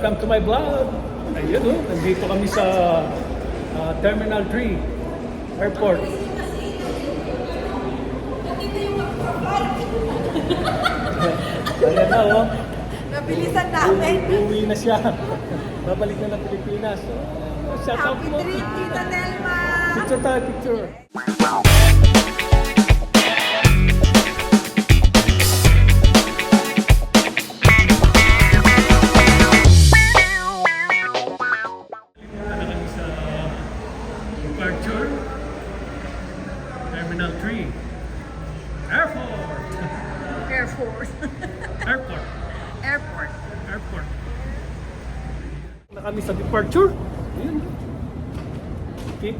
Welcome to my vlog. Ayun oh, nandito kami sa ah, Terminal 3 Airport. Ayan na oh. Nabilisan namin. Uwi na siya. Babalik na ng Pilipinas. So, shout out Happy po. trip, Tita Nelma! Picture tayo, picture.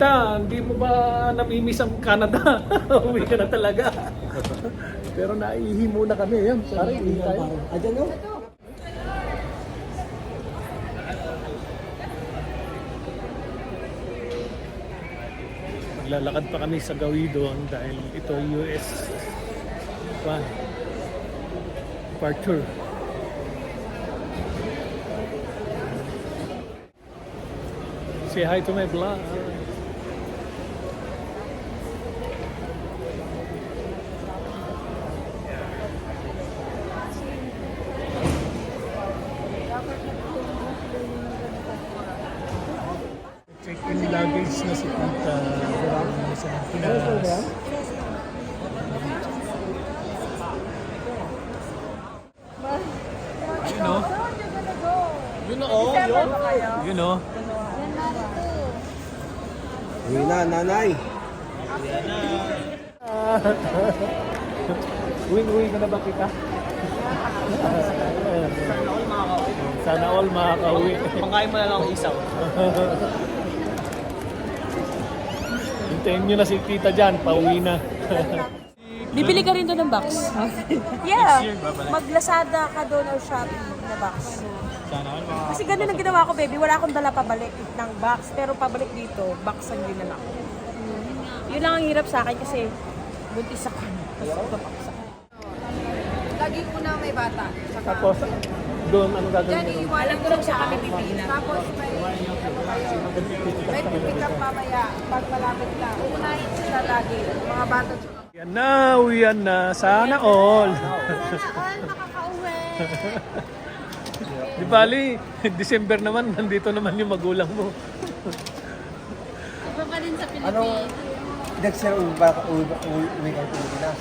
Tita, hindi mo ba namimiss ang Canada? Uwi ka na talaga. Pero naihi muna kami. Yan, parang ihi tayo. Ayan o. Maglalakad pa kami sa Gawido dahil ito US pa departure. Say hi to my vlog. Check-in luggage na si Tita. Sa Pinas. You know? You know, oh, yun. You know? Uwi na, nanay. Uwi-uwi ka na ba kita? Sana all makakauwi. Pangkain mo na lang ang isaw. Hintayin nyo na si tita dyan, pauwi na. Bibili ka rin doon ng box? yeah. Mag-Lazada ka doon or Shopee na box. Kasi ganun ang ginawa ko, baby. Wala akong dala pabalik ng box. Pero pabalik dito, box ang dinala ko. Yun lang ang hirap sa akin kasi buntis ako. Tapos sa Lagi ko na may bata. Tapos, doon, ano gagawin Diyan, nyo? iiwanan ko lang siya kami pipila. Tapos may, may pipick up mamaya pag malapit na. Uunahin sila lagi. Mga bata tsaka. Yan na, uwian na. Sana all. All makakauwi. Di bali, December naman, nandito naman yung magulang mo. Ano? Next year, uwi ba uwi, ba- uwi, uwi ka ng Pilipinas?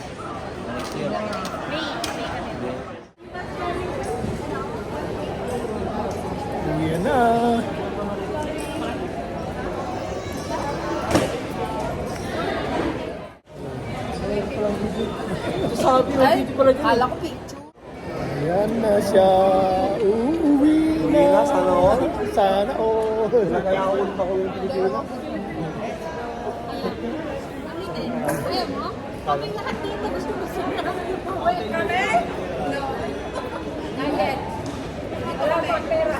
Uwian na. Sabi mo, hindi pala dyan. Kala ko picture. Ayan na siya. Uuwi na. Uwi na, sana all. Sana all. Nagkakaulog ako yung Pilipinas. Kuya mo? Kaming lahat dito gusto sila. Uy, kami? No. Not yet. Wala pa pera.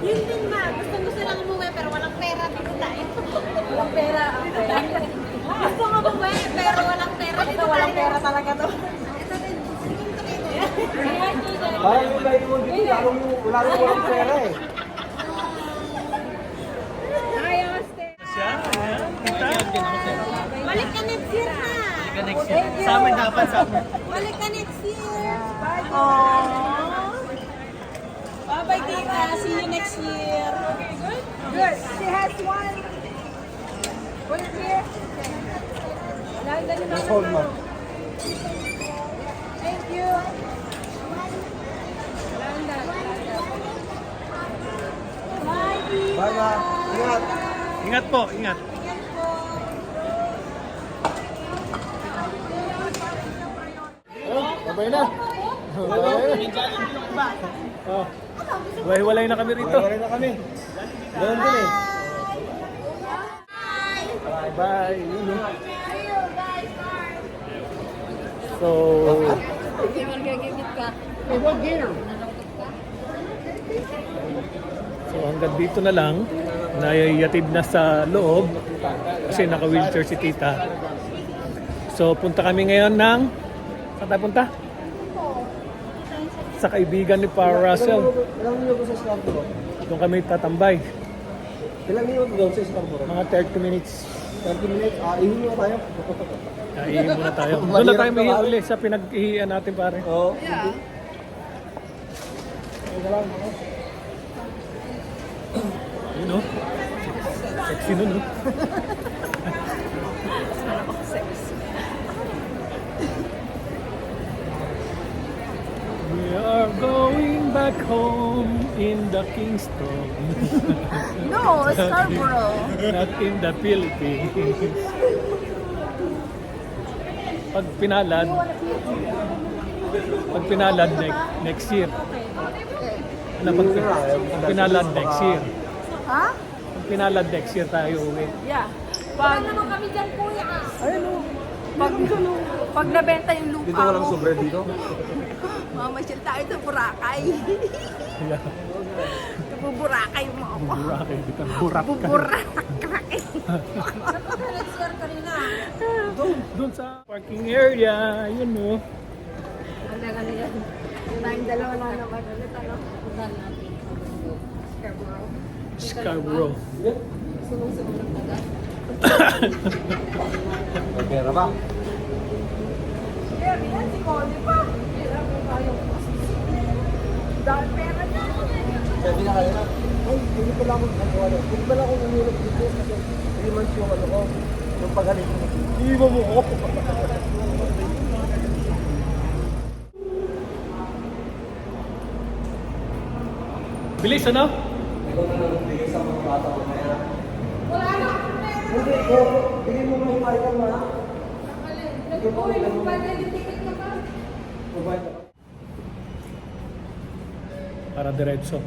Yun din ma. Gusto gusto lang umuwi pero walang pera dito tayo. Walang pera. Gusto nga umuwi pero walang pera dito Walang pera talaga to. Ito din. Parang yung kayo mo dito, lalong wala nang walang pera eh. Balik ka next year ha. Ka next year. Sa amin dapat sa amin. Balik ka next year. Aww. Bye-bye, Tita. See you next year. Okay, good? Good. She has one. One here. Thank you. Bye. Bye. Ingat. Ingat po, ingat. Ingat po. Oh, babay na. Oh. Walay-walay na kami rito. Wala na kami. Ganun din eh. Bye-bye. So, Hindi mo gagimit ka. So hanggang dito na lang. Nayayatid na sa loob kasi naka-wheelchair si tita. So punta kami ngayon ng saan tayo punta? sa kaibigan ni Par Russell. Ilang minuto sa Scarborough? Doon kami tatambay. Ilang minuto daw sa Scarborough? Mga 30 minutes. 30 minutes? Ah, ihingi mo tayo. Kaihin muna tayo. Doon na tayo may uli sa pinag-ihian natin pare. Oo. Yun no? Sexy nun no? We are going back home in the Kingston. No, Scarborough. Not in the Philippines. Pag pinalad, pag pinalad next, next year. Ano pag, pag pinalad next year. Ha? Pag pinalad next year tayo uwi. Yeah. Wala naman kami dyan, kuya. Ayun o. Pag, pag nabenta yung lupa Dito walang mo. sobre dito. Mamasyal tayo sa Boracay. Yeah. Buburakay mo ako. Burakay kita. Burak ka. Buburakay. Let's share ka rin na. Doon, doon sa parking area. Yun no. Ang ganda yan. Tayong dalawa na naman ulit. Ano? Puntahan natin. Scarborough. Scarborough. May pera ba? Pera na. Sabi na ay, hindi pala ako nagawa. Hindi pala ako nangyulog dito kasi 3 months yung ano ko. Yung pagaling ko. Iiwan mo ko. Bilis ano? Ikaw na lang bigay sa mga bata ko na yan. Wala na Hindi, ko. Bigay mo mo yung item mo ha. Nag-uwi, nagpapagay yung ticket ka pa. Provide ka. Para diretso.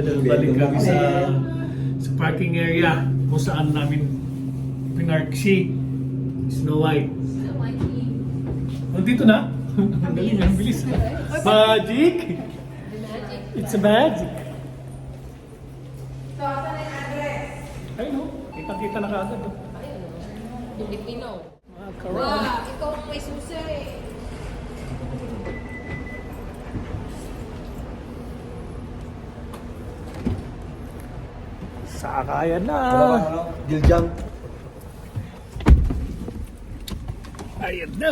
Ano, balik kami sa sa parking area kung saan namin pinark si Snow White. Nandito na? Ang galing, ang bilis. Magic! It's a magic. So, asa na yung address? Ayun no, kita-kita na kaagad. oh. Filipino. Mga karon. Wow, ikaw ang may susi. Sakayan na. Wala bang ano? Diljang. Ayan na.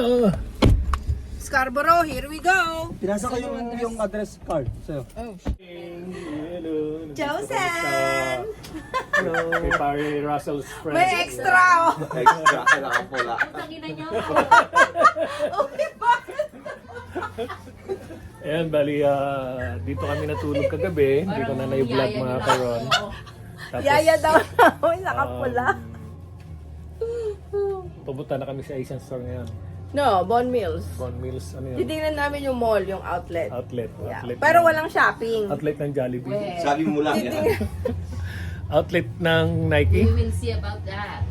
Scarborough, here we go. Pinasa ko yung, yung address card sa'yo. Hello. Josen! Hello. Kay Pare Russell's friend. May extra oh. Extra, kailangan pula. Okay, bakit? Ayan, bali, ah, dito kami natulog kagabi. Hindi ko na na-vlog mga karon. Tapos, Yaya daw namin, nakapula. um, pumunta na kami sa Asian store ngayon. No, Bon Mills. Von Mills, ano yun? Titingnan namin yung mall, yung outlet. Outlet. Yeah. Outlet Pero ng- walang shopping. Outlet ng Jollibee. Sabi mo lang yan. Outlet ng Nike. We will see about that.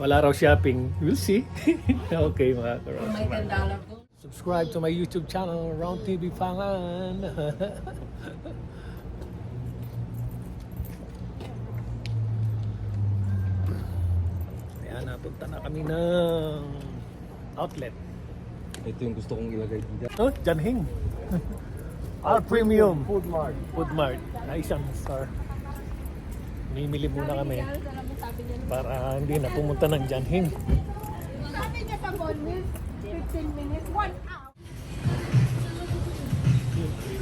Wala raw shopping. We'll see. okay, mga karon. May $10 po. Subscribe to my YouTube channel, Round TV Pangan. Kaya napunta na kami ng outlet. Ito yung gusto kong ilagay dito. Oh, Janhing. Our premium Food Mart. food mart na isang star. Mimili muna kami para hindi na pumunta ng Janhing. Sabi niya Mills, 15 minutes, 1 hour. Ano?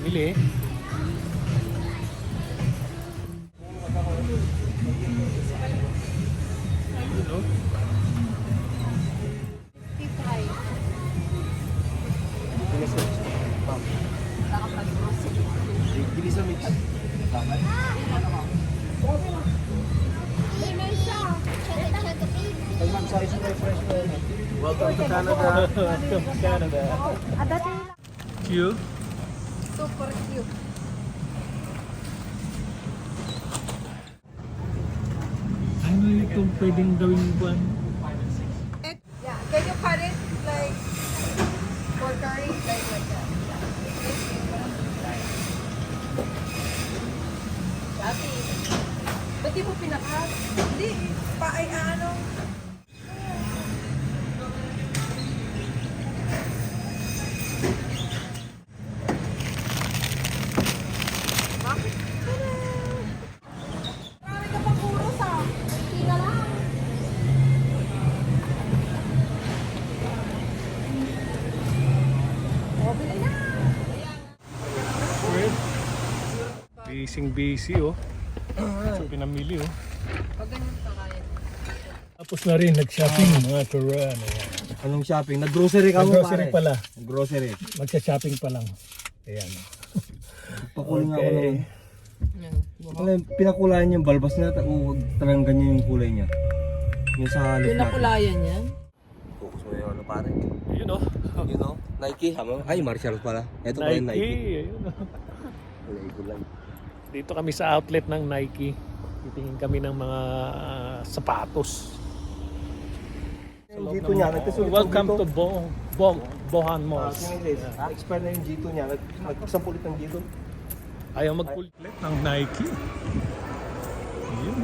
Bilis Welcome to Canada. Welcome to Canada. Cute. Super cute. Ano itong pwedeng gawin buwan? Ay ano. Bakit? Marami ka pang kuros ah. Tina lang. O, na. Fred. Busy busy oh. So, pinamili oh. Tapos na rin, nag-shopping mga Korean. Ayan. Anong shopping? Nag-grocery ka mo Nag-grocery pare. pala. Grocery. Magsha-shopping pa lang. Ayan. Pakulay nga ako Okay. ng... Ano, pinakulayan yung balbas niya, tapos talagang ganyan yung kulay niya. Yung sa halip natin. Pinakulayan yan? Focus mo yung ano pare. Yun oh. You know, Nike. Tama. Ay, Marshall pala. Ito pala yung Nike. Nike. Ayun oh. Dito kami sa outlet ng Nike. Titingin kami ng mga ah, sapatos. Yung G2 niya, nagkasulit Welcome to Bo Bo Bohan Ah, Malls. English. Expire na yung G2 niya. Nag- Nagsampulit ng G2. Ayaw magpulit ng Nike. Yun.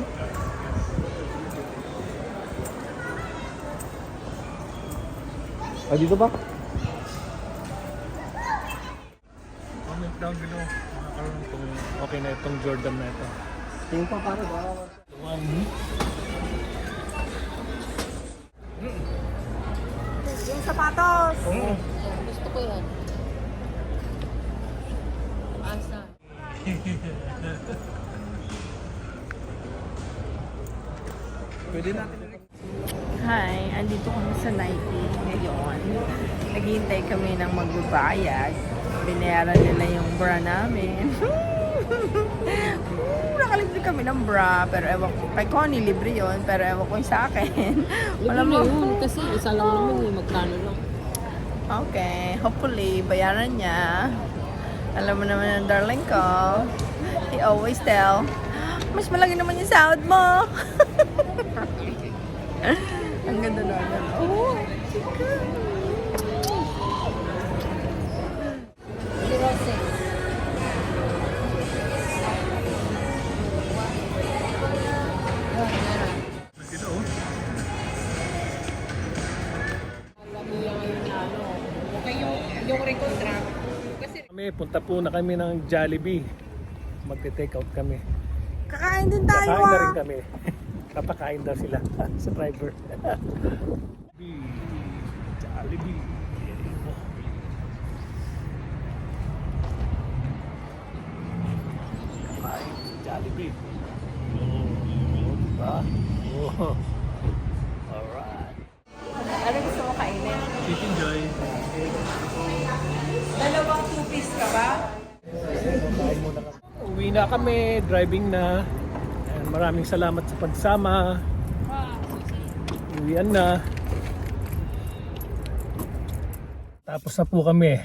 Ah, dito ba? Comment down below. Makakaroon kung okay na itong Jordan na ito. Tingin pa pare. Baka... One. Sapatos. Gusto ko yan. Asa. Pwede natin. Hi, andito kami sa Nike ngayon. Naghihintay kami ng magbabayad. Binayaran nila yung bra namin. Ooh, Nakalibre kami ng bra, pero ewan ko, kay Connie libre yon pero ewan ko yung sa akin. Wala mo. yun kasi isa lang naman yung magkano lang. Okay, hopefully, bayaran niya. Alam mo naman ang darling ko. He always tell, mas malaki naman yung sahod mo. ang ganda naman. Oh, Zero punta po na kami ng Jollibee. Magte-take out kami. Kakain din tayo Kakain na ah. rin kami. Kapakain daw sila sa driver. Jollibee. Kakain kami, driving na. Ayan, maraming salamat sa pagsama. Uwian na. Tapos na po kami.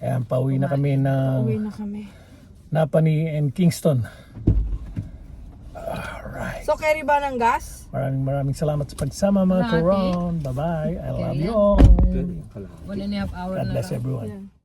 Ayan, pauwi na kami ng Uwi na kami. Napani and Kingston. Alright. So, carry ba ng gas? Maraming maraming salamat sa pagsama mga Grabe. Turon. Bye-bye. I love you all. One and a half hour God na bless lang. everyone.